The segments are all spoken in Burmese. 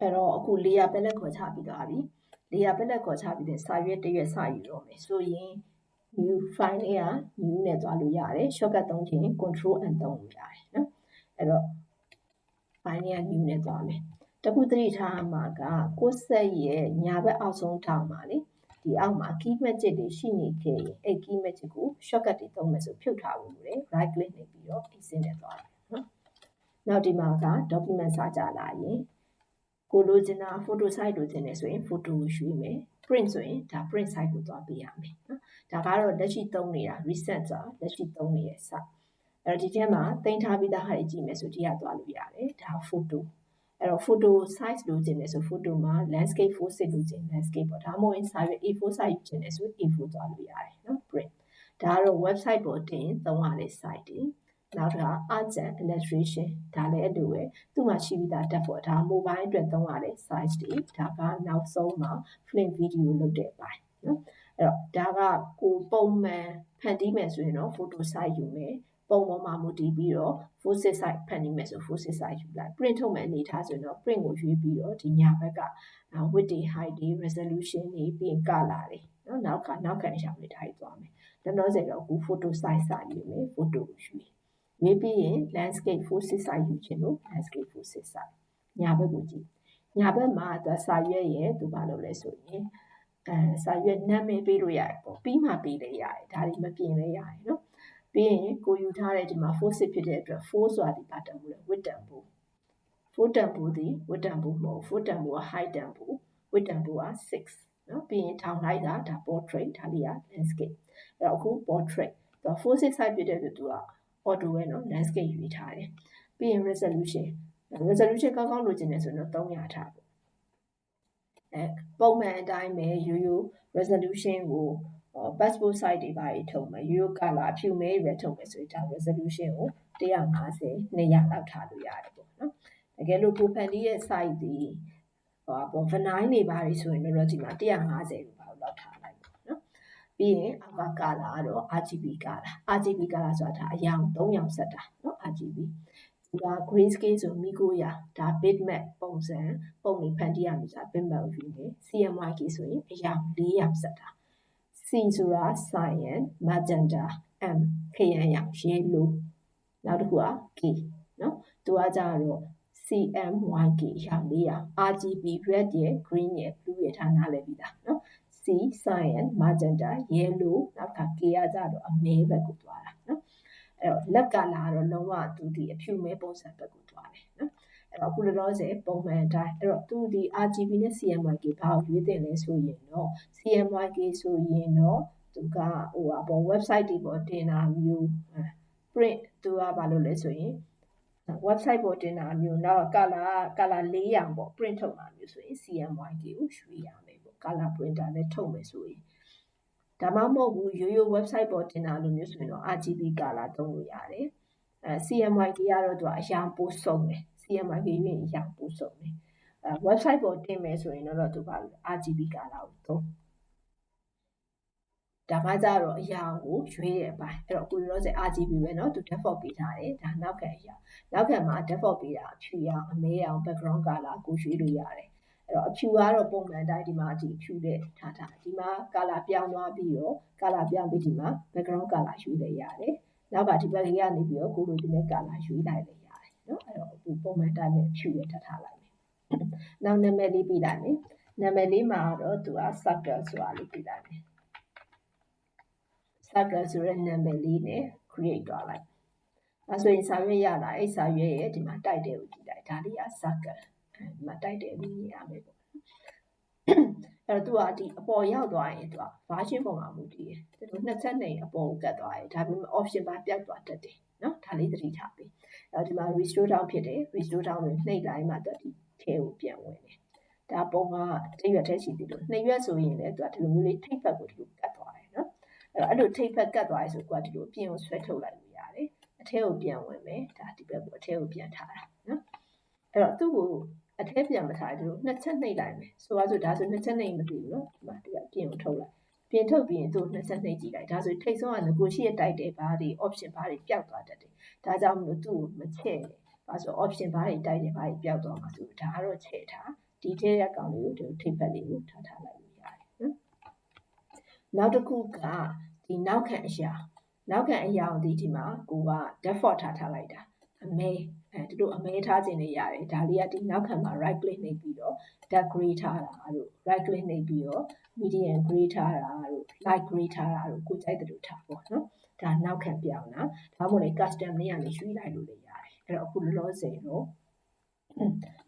အဲ့တော့အခုလေးရပက်လက်ခေါ်ချပြီးသွားပြီလေးရပက်လက်ခေါ်ချပြီးတဲ့စာရွက်တစ်ရွက်စယူတော့မယ်ဆိုရင် new file လေးက new နဲ့သွားလို့ရတယ် shortcut သုံးချင် control and သုံးလို့ရတယ်နော်အဲ့တော့ file လေးက new နဲ့သွားမယ်တခုသတိထားမှာကကိုယ်ဆက်ရဲ့ညာဘက်အောက်ဆုံးထောင်မှာလေဒီအောက်မှာ key magic တွေရှိနေခဲ့ရင်အဲ့ key magic ကို shortcut တွေသုံးမယ်ဆိုဖြုတ်ထားဖို့လိုတယ် right click နေပြီးတော့ exit နဲ့သွားတယ်နော်နောက်ဒီမှာက document စာကြလာရင် ကိုလိုချင်တာ photo site လိုချင်တယ်ဆိုရင် photo ကိုရွှေ့မယ် print ဆိုရင်ဒါ print site ကိုသွားပေးရမယ်နော်ဒါကတော့လက်ရှိသုံးနေတာ recent ဆိုတာလက်ရှိသုံးနေတဲ့ site အဲ့တော့ဒီထဲမှာတင်ထားပြီးသားဟာတွေကြည့်မယ်ဆိုဒီကသွားလို့ရတယ်ဒါ photo အဲ့တော့ photo size လိုချင်တယ်ဆို photo မှာ landscape 4လိုချင် landscape ပေါ့ဒါမှမဟုတ်စာရွက် A4 size ယူချင်တယ်ဆို A4 သွားလို့ရတယ်နော် print ဒါကတော့ website ပေါ်တင်သုံးရတဲ့ site တွေ နောက်တစ်ခါ art and illustration ဒါလည်းအဲ့လိုပဲသူ့မှာရှိပြီးသားတက်ဖို့ဒါ mobile အတွက်သုံးရတဲ့ size တွေဒါကနောက်ဆုံးမှာ film video လုပ်တဲ့အပိုင်းနော်အဲ့တော့ဒါကကိုပုံမှန်ဖန်တီးမယ်ဆိုရင်တော့ photo size ယူမယ်ပုံပေါ်မှာမူတည်ပြီးတော့ full size size ဖန်တီးမယ်ဆို full size size ယူလိုက် print ထုတ်မယ်အနေထားဆိုရင်တော့ print ကိုရွေးပြီးတော့ဒီညာဘက်က width တွေ height တွေ resolution တွေပြီးရင် color တွေနော်နောက်ကနောက်ခံရှောင်တွေထားပြီးသွားမယ်တနောစေတော့ကို photo size စာယူမယ် photo ကိုရွေး ရွေးပြီးရင် landscape full size size ယူခြင်းလို့ landscape full size size ညာဘက်ကိုကြည့်ညာဘက်မှာသူစာရွက်ရဲ့သူဘာလုပ်လဲဆိုရင်အဲစာရွက်နာမည်ပေးလို့ရတယ်ပေါ့ပြီးမှပေးလို့ရတယ်ဒါတွေမပြင်လဲရတယ်နော်ပြီးရင်ကိုယူထားတဲ့ဒီမှာ four six ဖြစ်တဲ့အတွက် four ဆိုတာဒီပါတန်ဘူးလေ width တန်ဘူး four တန်ဘူးဒီ width တန်ဘူးမဟုတ် four တန်ဘူးက height တန်ဘူး width တန်ဘူးက6နော်ပြီးရင်ထောင်လိုက်တာဒါ portrait ဒါလေးက landscape အဲ့တော့အခု portrait သူက four six size ဖြစ်တဲ့အတွက်သူက auto ပဲနော် landscape ယူထားတယ်ပြီးရင် resolution resolution ကောင်းကောင်းလိုချင်တယ်ဆိုရင်တော့300ထားပေါ့အဲပုံမှန်အတိုင်းပဲရိုးရိုး resolution ကို passport size တွေပါထုတ်မယ်ရိုးရိုး color ဖြူမဲပဲထုတ်မယ်ဆိုရင်ဒါ resolution ကို150 200လောက်ထားလို့ရတယ်ပေါ့နော်တကယ်လို့ကိုဖန်တီးရဲ့ size ဒီဟောပေါ့ vinyl တွေပါဆိုရင်တော့ဒီမှာ150လို့ပါလောက်ထားလိုက်ပေါ့နော် ပြီးရင်အောက်က color ကတော့ RGB color RGB color ဆိုတာဒါအရောင်3ရောင်ဆက်တာနော် RGB ဒီက grayscale ဆိုမိကိုရဒါ bitmap ပုံစံပုံနေဖန်တီးရမှာဆိုတာ bitmap view နဲ့ CMYK ဆိုရင်အရောင်၄ရောင်ဆက်တာ C ဆိုတာ cyan magenta M ခရမ်းရောင် yellow နောက်တစ်ခုက K နော်သူကကြတော့ CMYK ရောင်၄ရောင် RGB red ရယ် green ရယ် blue ရယ်ထားနားလည်ပြီးသားနော် C cyan magenta yellow နောက်က K ကကြတော့အမဲဘက်ကိုသွားတာနော်အဲ့တော့လက်ကလာတော့လုံးဝသူဒီအဖြူမဲပုံစံဘက်ကိုသွားတယ်နော်အဲ့တော့အခုလောလောဆယ်ပုံမှန်အတိုင်းအဲ့တော့သူဒီ RGB နဲ့ CMYK ဘာကိုရွေးတင်လဲဆိုရင်တော့ CMYK ဆိုရင်တော့သူကဟိုအပေါ် website တွေပေါ်တင်တာမျိုး print သူကဘာလို့လဲဆိုရင် website ပေါ်တင်တာမျိုးနောက် color color ၄ရောင်ပေါ့ print ထုတ်တာမျိုးဆိုရင် CMYK ကိုရွေးရမယ်ပေါ့ color printer နဲ့ထုတ်မယ်ဆိုရင်ဒါမှမဟုတ်ဘူးရိုးရိုး website ပေါ်တင်တာလိုမျိုးဆိုရင်တော့ RGB color သုံးလို့ရတယ်အဲ CMYK ကတော့သူကအရာပိုးစုံတယ် CMYK ရွေးရင်အရာပိုးစုံတယ်အဲ website ပေါ်တင်မယ်ဆိုရင်တော့သူက RGB color ကိုသုံးဒါမှကြတော့အရာကိုရွေးတဲ့အပိုင်းအဲ့တော့အခုလောဆယ် RGB ပဲเนาะသူ default ပေးထားတယ်ဒါနောက်ခံအရာနောက်ခံမှာ default ပေးတာအဖြူရောင်အမဲရောင် background color ကိုရွေးလို့ရတယ် အဲ့တော့အဖြူကတော့ပုံမှန်တိုင်းဒီမှာဒီဖြူတဲ့ထားထားဒီမှာ color ပြောင်းသွားပြီးတော့ color ပြောင်းပြီးဒီမှာ background color ယူလိုက်ရတယ်နောက်ကဒီဘက်လေးကနေပြီးတော့ကိုလိုချင်တဲ့ color ယူလိုက်လိုက်ရတယ်နော်အဲ့တော့အခုပုံမှန်တိုင်းပဲဖြူရထားထားလိုက်မယ်နောက်နာမည်လေးပြလိုက်မယ်နာမည်လေးမှာတော့သူက circle ဆိုတာလေးပြလိုက်မယ် circle ဆိုတဲ့နာမည်လေးနဲ့ create သွားလိုက်။ဒါဆိုရင်စာရွက်ရလာအဲ့စာရွက်ရဲ့ဒီမှာ title ကိုကြည့်လိုက်။ဒါလေးက circle ဒီမှာတိုက်တယ်လို့မြင်ရမယ်ပေါ့။အဲ့တော့သူကဒီအပေါ်ရောက်သွားရင်သူက version ပုံမှာမူတည်တယ်။သူနှစ်ချက်နေအပေါ်ကိုကတ်သွားတယ်။ဒါပေမဲ့ option ပါပြတ်သွားတတ်တယ်နော်။ဒါလေးသတိထားပေး။အဲ့တော့ဒီမှာ restore down ဖြစ်တယ်။ restore down ကိုနှိပ်လိုက်မှသူဒီထဲကိုပြန်ဝင်တယ်။ဒါပုံကတစ်ရွက်တည်းရှိသေးလို့နှစ်ရွက်ဆိုရင်လည်းသူကဒီလိုမျိုးလေးထိပ်ဖက်ကိုဒီလိုကတ်သွားတယ်နော်။အဲ့တော့အဲ့လိုထိပ်ဖက်ကတ်သွားရဆိုကိုကဒီလိုအပြင်ကိုဆွဲထုတ်လိုက်လို့ရတယ်။အထဲကိုပြန်ဝင်မယ်။ဒါဒီဘက်ကိုအထဲကိုပြန်ထားတာနော်။အဲ့တော့သူ့ကို အထဲပြန်မထားဘူးနှစ်ချက်နှိပ်လိုက်မယ်ဆိုပါဆိုဒါဆိုနှစ်ချက်နှိပ်မသိဘူးနော်ဒီမှာဒီကအပြင်ကိုထုတ်လိုက်ပြင်ထုတ်ပြီးရင်သူ့နှစ်ချက်နှိပ်ကြည့်လိုက်ဒါဆိုထိတ်ဆုံးကငကိုရှိရတိုက်တယ်ဘာတွေ option ဘာတွေပျောက်သွားတတ်တယ်ဒါကြောင့်မလို့သူ့ကိုမချဲ့နဲ့ဘာဆို option ဘာတွေတိုက်တယ်ဘာတွေပျောက်သွားမှာဆိုဒါကတော့ချဲ့ထားဒီထဲရကောင်လေးကိုဒီထိပ်ဖက်လေးကိုထားထားလိုက်လို့ရတယ်နော်နောက်တစ်ခုကဒီနောက်ခံအရာနောက်ခံအရာကိုဒီဒီမှာကိုက default ထားထားလိုက်တာအမဲ အဲဒီလိုအမဲထားခြင်းနေရတယ်ဒါလေးကဒီနောက်ခံမှာ right click နှိပ်ပြီးတော့ dark gray ထားတာတို့ right click နှိပ်ပြီးတော့ medium gray ထားတာတို့ light gray ထားတာတို့ကိုကြိုက်တဲ့လိုထားပေါ့နော်ဒါနောက်ခံပြောင်းတာဒါမှမဟုတ်လေ custom လေးကနေရွှေ့လိုက်လို့လည်းရတယ်အဲ့တော့အခုလောလောဆယ်တော့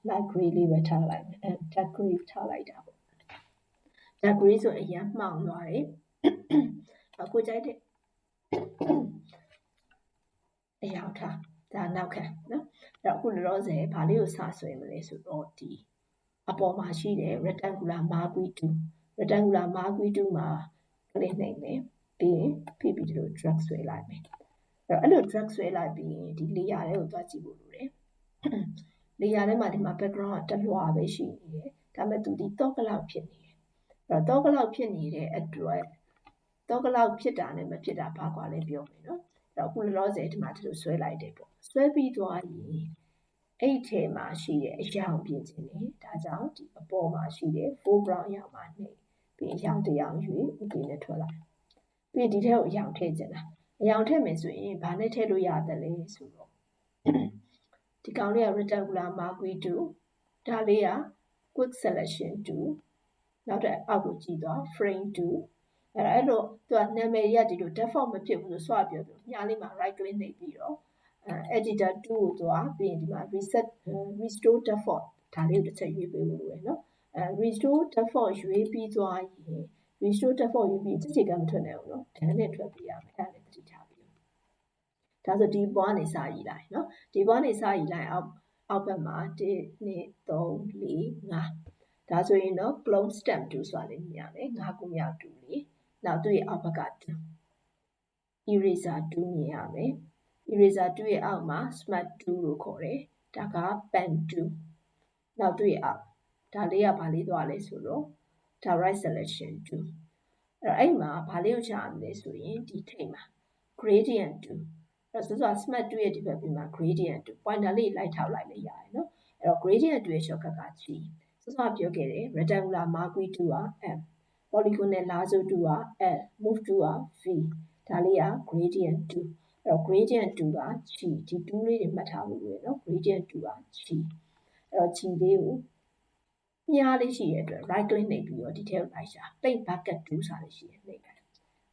light gray လေးပဲထားလိုက်မယ်အဲ dark gray ထားလိုက်တာပေါ့ dark gray ဆိုအရင်မှောင်သွားတယ်အခုကြိုက်တဲ့အရာထား ဒါနောက်ခံနော်အဲ့တော့အခုလောလောဆယ်ဗာလေးကိုစဆွဲမလဲဆိုတော့ဒီအပေါ်မှာရှိတဲ့ rectangular marquee 2 rectangular marquee 2မှာ click နှိပ်မယ်ပြီးရင်ဖိပြီးဒီလို drag ဆွဲလိုက်မယ်အဲ့တော့အဲ့လို drag ဆွဲလိုက်ပြီးရင်ဒီ layer တွေကိုသွားကြည့်ဖို့လိုတယ် layer ထဲမှာဒီမှာ background ကတလွှာပဲရှိနေတယ်ဒါပေမဲ့သူဒီတော့ကလောက်ဖြစ်နေတယ်အဲ့တော့တော့ကလောက်ဖြစ်နေတဲ့အတွက်တော့ကလောက်ဖြစ်တာနဲ့မဖြစ်တာဘာကွာလဲပြောမယ်နော်အဲ့တော့အခုလောလောဆယ်ဒီမှာဒီလိုဆွဲလိုက်တယ်ပေါ့ဆွဲပြီးသွားရင်အဲ့ဒီထဲမှာရှိတဲ့အရာကိုပြင်ခြင်းလေဒါကြောင့်ဒီအပေါ်မှာရှိတဲ့ foreground အရာမှာနှိပ်ပြီးအရာတရားရွေးဥပ္ပေနဲ့ထွက်လိုက်ပြီးဒီထဲကိုအရာထည့်ခြင်းလားအရာထည့်မယ်ဆိုရင်ဘာနဲ့ထည့်လို့ရတယ်လဲဆိုတော့ဒီကောင်လေးက rectangular marquee 2ဒါလေးက quick selection 2နောက်တဲ့အောက်ကိုကြည့်သွား frame 2အဲ့ဒါအဲ့လိုသူကနာမည်ရဒီလို default မဖြစ်ဘူးလို့ဆွပြောတယ်ညာလေးမှာ right click နှိပ်ပြီးတော့ editor 2ကိုသွားပြီးရင်ဒီမှာ reset restore default ဒါလေးကိုတစ်ချက်ရွေးပေးဖို့လိုရယ်နော်အဲ restore default ရွေးပြီးသွားရင် restore default ရွေးပြီးတစ်ချက်ကမထွက်နိုင်ဘူးနော်ဒါနဲ့ထွက်ပြရမယ်အဲ့ဒါလည်းသိထားပြီးဒါဆိုဒီဘွားနေစာရေးလိုက်နော်ဒီဘွားနေစာရေးလိုက်အောက်အောက်ဘက်မှာ1 2 3 4 5ဒါဆိုရင်တော့ clone stamp 2ဆိုတာလေးမြင်ရမယ်၅ခုမြောက်2လေးနောက်သူ့ရဲ့အောက်ဘက်က2 eraser 2မြင်ရမယ် eraser 2ရဲ့အောက်မှာ smart 2လို့ခေါ်တယ်ဒါက pen 2နောက်သူ့ရဲ့အောက်ဒါလေးကဘာလေးသွားလဲဆိုတော့ဒါ right selection 2အဲ့အဲ့မှာဘာလေးကိုချရမလဲဆိုရင်ဒီထိပ်မှာ gradient 2အဲ့ဆိုတော့ smart 2ရဲ့ဒီဘက်ပြီးမှာ gradient 2 pointer လေးလိုက်ထောက်လိုက်လည်းရတယ်နော်အဲ့တော့ gradient 2ရဲ့ shortcut က G ဆိုတော့ပြောခဲ့တယ် rectangular marquee 2က M polygonal lasso 2က L move 2က V ဒါလေးက gradient 2 အဲ့တော့ gradient 2က G ဒီ2လေးတွေမှတ်ထားဖို့လိုရနော် gradient 2က G အဲ့တော့ G လေးကိုမြားလေးရှိရတဲ့အတွက် right click နှိပ်ပြီးတော့ဒီထဲကိုလိုက်ရှာ paint bucket 2ဆိုတာလေးရှိရနှိပ်လိုက်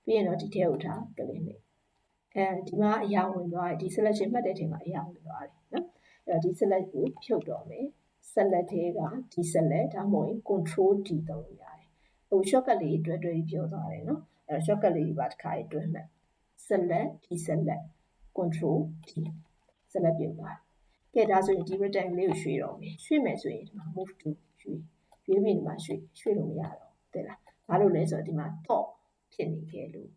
ပြီးရင်တော့ဒီထဲကိုထား click နှိပ်အဲဒီမှာအရာဝင်သွားတယ်ဒီ selection မှတ်တဲ့အချိန်မှာအရာဝင်သွားတယ်နော်အဲ့တော့ဒီ select ကိုဖြုတ်တော့မယ် select ထဲကဒီ select ဒါမှမဟုတ် control D သုံးလို့ရတယ်ဟို shortcut လေးတွဲတွဲပြီးပြောသွားတယ်နော်အဲ့တော့ shortcut လေးပါတစ်ခါရေးတွဲမှတ် select deselect control D select ပြုတ်သွားကဲဒါဆိုရင်ဒီ rectangle လေးကိုရွှေ့တော့မယ်ရွှေ့မယ်ဆိုရင်ဒီမှာ move to ရွှေ့ရွှေ့ပြီးဒီမှာရွှေ့ရွှေ့လို့မရတော့တဲ့လားဘာလို့လဲဆိုတော့ဒီမှာ top ဖြစ်နေခဲ့လို့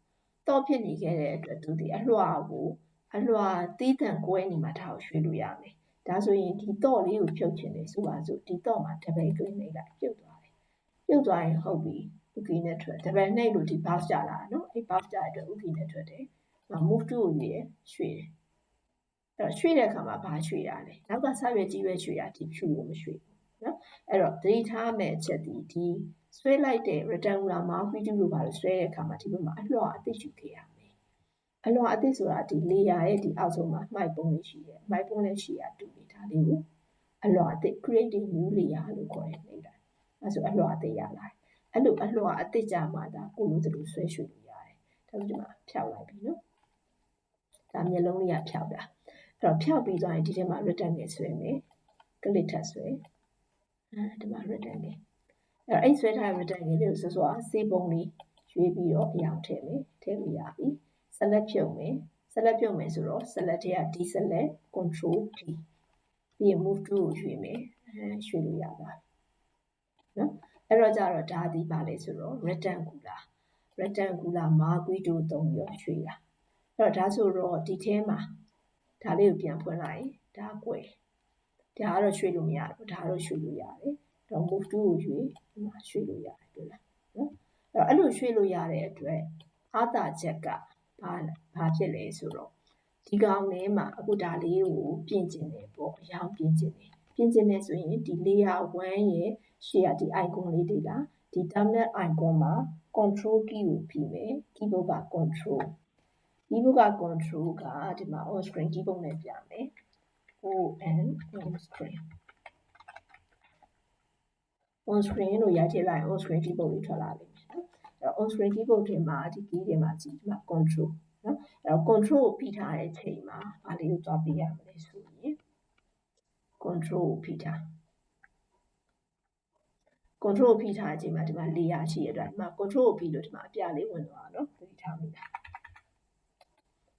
top ဖြစ်နေခဲ့တဲ့အတွက်သူဒီအလွှာကိုအလွှာတီးတန့်ကွဲနေမှာဒါကိုရွှေ့လို့ရမယ်ဒါဆိုရင်ဒီ top လေးကိုဖြုတ်ချင်တယ်ဆိုပါစို့ဒီ top မှာ double click နှိပ်လိုက်ပြုတ်သွားတယ်ပြုတ်သွားရင်ဟုတ်ပြီဥကီနဲ့ထွက် double နှိပ်လို့ဒီ box ကြလာနော်အဲ့ box ကြတဲ့အတွက်ဥကီနဲ့ထွက်တယ် move to ကိုရွေးရွှေ့တယ်အဲ့တော့ရွှေ့တဲ့အခါမှာဘာရွှေ့ရလဲနောက်ကဆက်ရွက်ကြီးပဲရွှေ့ရဒီဖြူကိုမရွှေ့ဘူးနော်အဲ့တော့သတိထားမယ့်အချက်ဒီဒီဆွဲလိုက်တဲ့ rectangular mouse video လို့ပါလို့ဆွဲတဲ့အခါမှာဒီဘက်မှာအလွှာအသစ်ယူခဲ့ရမယ်အလွှာအသစ်ဆိုတာဒီ layer ရဲ့ဒီအောက်ဆုံးမှာမှိုက်ပုံးလေးရှိတယ်မှိုက်ပုံးလေးရှိရတူနေတာလေးကိုအလွှာအသစ် creating new layer လို့ခေါ်တယ်နေတာအဲဆိုအလွှာအသစ်ရလာတယ်အဲ့လိုအလွှာအသစ်ကြမှာဒါကိုလိုသလိုဆွဲရွှေ့လို့ရတယ်ဒါဆိုဒီမှာဖြောက်လိုက်ပြီနော် ဒါမျက်လုံးလေးကဖြောက်တာအဲ့တော့ဖြောက်ပြီးသွားရင်ဒီထဲမှာ rectangle ဆွဲမယ် click ထပ်ဆွဲအဲဒီမှာ rectangle အဲ့အဲ့ဆွဲထားတဲ့ rectangle လေးကိုစောစောစေးပုံလေးရွေးပြီးတော့အရောင်ထည့်မယ်ထည့်လို့ရပြီ select ဖြုတ်မယ် select ဖြုတ်မယ်ဆိုတော့ select ထဲက deselect control D ပြီးရင် move to ကိုရွေးမယ်အဲရွှေ့လို့ရပါနော်အဲ့တော့ကြတော့ဒါဒီပါလေဆိုတော့ rectangular rectangular marquee တို့သုံးပြီးတော့ရွှေ့တာ အဲ့တော့ဒါဆိုတော့ဒီထဲမှာဒါလေးကိုပြန်ဖွင့်လိုက်ဒါကွယ်ဒါကတော့ရွှေ့လို့မရဘူးဒါကတော့ရွှေ့လို့ရတယ်တော့ move to ကိုရွှေ့ဒီမှာရွှေ့လို့ရတယ်တွေ့လားနော်အဲ့တော့အဲ့လိုရွှေ့လို့ရတဲ့အတွက်အားသာချက်ကဘာဘာဖြစ်လဲဆိုတော့ဒီကောင်ထဲမှာအခုဒါလေးကိုပြင်ကျင်တယ်ပေါ့အရောင်ပြင်ကျင်တယ်ပြင်ကျင်နေဆိုရင်ဒီ layer 1ရဲ့ရှေ့ကဒီ icon လေးတွေလားဒီ terminal icon မှာ control key ကိုဖိမယ် keyboard က control keyboard က control ကဒီမှာ on screen keyboard နဲ့ပြမယ် on on screen on screen လို့ရိုက်ထည့်လိုက် on screen keyboard လေးထွက်လာလိမ့်မယ်နော်အဲ့တော့ on screen keyboard ထဲမှာဒီ key တွေမှာကြည့်ဒီမှာ control နော်အဲ့တော့ control ကိုဖိထားတဲ့အချိန်မှာဘာလေးကိုသွားပေးရမလဲဆိုရင် control ကိုဖိထား control ကိုဖိထားတဲ့အချိန်မှာဒီမှာ layer ရှိရတဲ့ဒီမှာ control ကိုဖိလို့ဒီမှာအပြလေးဝင်သွားတော့သတိထားမိလား။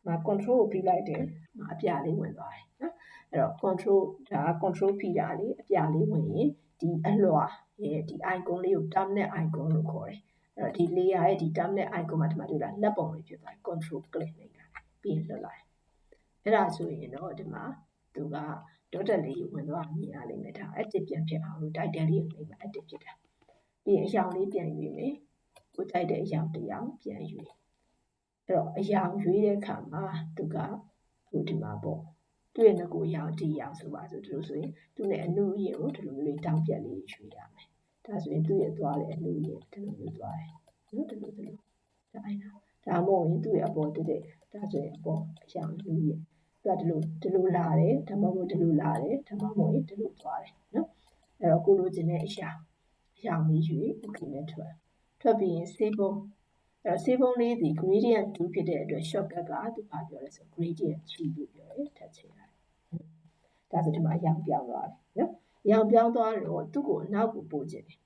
မှာ control ကိုဖိလိုက်တယ်။မှာအပြလေးဝင်သွားတယ်နော်။အဲ့တော့ control ဒါ control ဖိတာလေအပြလေးဝင်ရင်ဒီအလွှာရဲ့ဒီ icon လေးကို terminal icon လို့ခေါ်တယ်။အဲ့တော့ဒီ layer ရဲ့ဒီ terminal icon မှာဒီမှာတွေ့လားလက်ပုံလေးဖြစ်သွားတယ် control click လိုက်တာပြီးရင်လွတ်လိုက်။အဲ့ဒါဆိုရင်တော့ဒီမှာသူက dotted လေးဝင်သွားမြင်ရလိမ့်မယ်ဒါ active ပြန်ဖြစ်အောင်လို့ title လေးကိုနှိပ်မှာ active ဖြစ်တာပြီးရင်အရောင်လေးပြန်ရွေးမယ်ကိုကြိုက်တဲ့အရောင်တစ်ရောင်ပြန်ရွေး အဲ့တော့အရောင်ရွေးတဲ့အခါမှာသူကဟိုဒီမှာပေါ့သူ့ရဲ့ငကိုအရောင်ဒီအရောင်ဆိုပါဆိုဒီလိုဆိုရင်သူ့နဲ့အနုအရင်ကိုဒီလိုမျိုးလေးတောင်းပြက်လေးရွေးရမယ်ဒါဆိုရင်သူ့ရဲ့သွားတဲ့အနုအရင်ဒီလိုမျိုးသွားတယ်နော်ဒီလိုဒီလိုဒါအိုင်နာဒါမှမဟုတ်ရင်သူ့ရဲ့အပေါ်တက်တဲ့ဒါဆိုရင်အပေါ်အရောင်လူရဲ့သူကဒီလိုဒီလိုလာတယ်ဒါမှမဟုတ်ဒီလိုလာတယ်ဒါမှမဟုတ်ရင်ဒီလိုသွားတယ်နော်အဲ့တော့ကိုလိုချင်တဲ့အရာအရာလေးယူ okay နဲ့ထွက်ထွက်ပြီးရင် save ပုံ အဲ့တော့ save ပုံလေးဒီ gradient 2ဖြစ်တဲ့အတွက် shortcut ကသူဘာပြောလဲဆို gradient 3လို့ပြောတယ်ထပ်ချိန်လိုက်ဒါဆိုဒီမှာအရောင်ပြောင်းသွားပြီနော်အရောင်ပြောင်းသွားတော့သူ့ကိုအနောက်ကိုပို့ခြင်းတယ်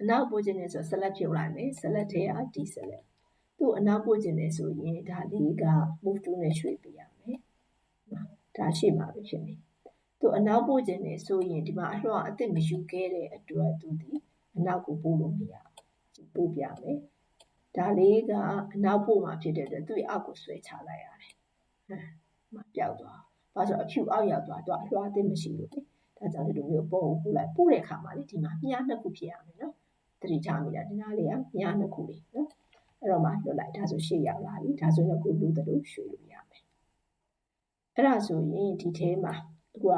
အနောက်ပို့ခြင်းတယ်ဆို select ဖြုတ်လိုက်မယ် select ထဲက deselect သူ့အနောက်ပို့ခြင်းတယ်ဆိုရင်ဒါလေးက move to နဲ့ရွှေ့ပေးရမယ်ဒါရှေ့မှာပဲဖြစ်နေသူအနောက်ပို့ခြင်းတယ်ဆိုရင်ဒီမှာအလွှာအစ်စ်မယူခဲ့တဲ့အတွက်သူဒီအနောက်ကိုပို့လို့မရဘူးပို့ပြမယ် ဒါလေးကအနောက်ပို့မှာဖြစ်တဲ့အတွက်သူ့ရဲ့အောက်ကိုဆွဲချလိုက်ရတယ်ဟမ်မပြောက်သွားဘာလို့အဖြူအောက်ရောက်သွားတော့အလွှာအစ်စ်မရှိလို့လေဒါကြောင့်ဒီလိုမျိုးပို့ပို့လိုက်ပို့တဲ့အခါမှာလေဒီမှာမြားနှစ်ခုဖြစ်ရမယ်နော်တတိထားမိတာဒီနားလေးကမြားနှစ်ခုလေးနော်အဲ့တော့မှလွတ်လိုက်ဒါဆိုရှေ့ရောက်လာပြီဒါဆိုရင်ကိုလူတလို့ရွှေ့လို့ရမယ်အဲ့ဒါဆိုရင်ဒီထဲမှာအခုက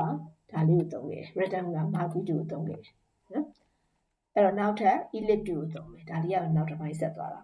ဒါလေးကိုသုံးခဲ့ rectangular mark 2ကိုသုံးခဲ့နော်အဲ့တော့နောက်ထပ် ellipse 2ကိုသုံးမယ်ဒါလေးကနောက်တစ်ပိုင်းဆက်သွားတာ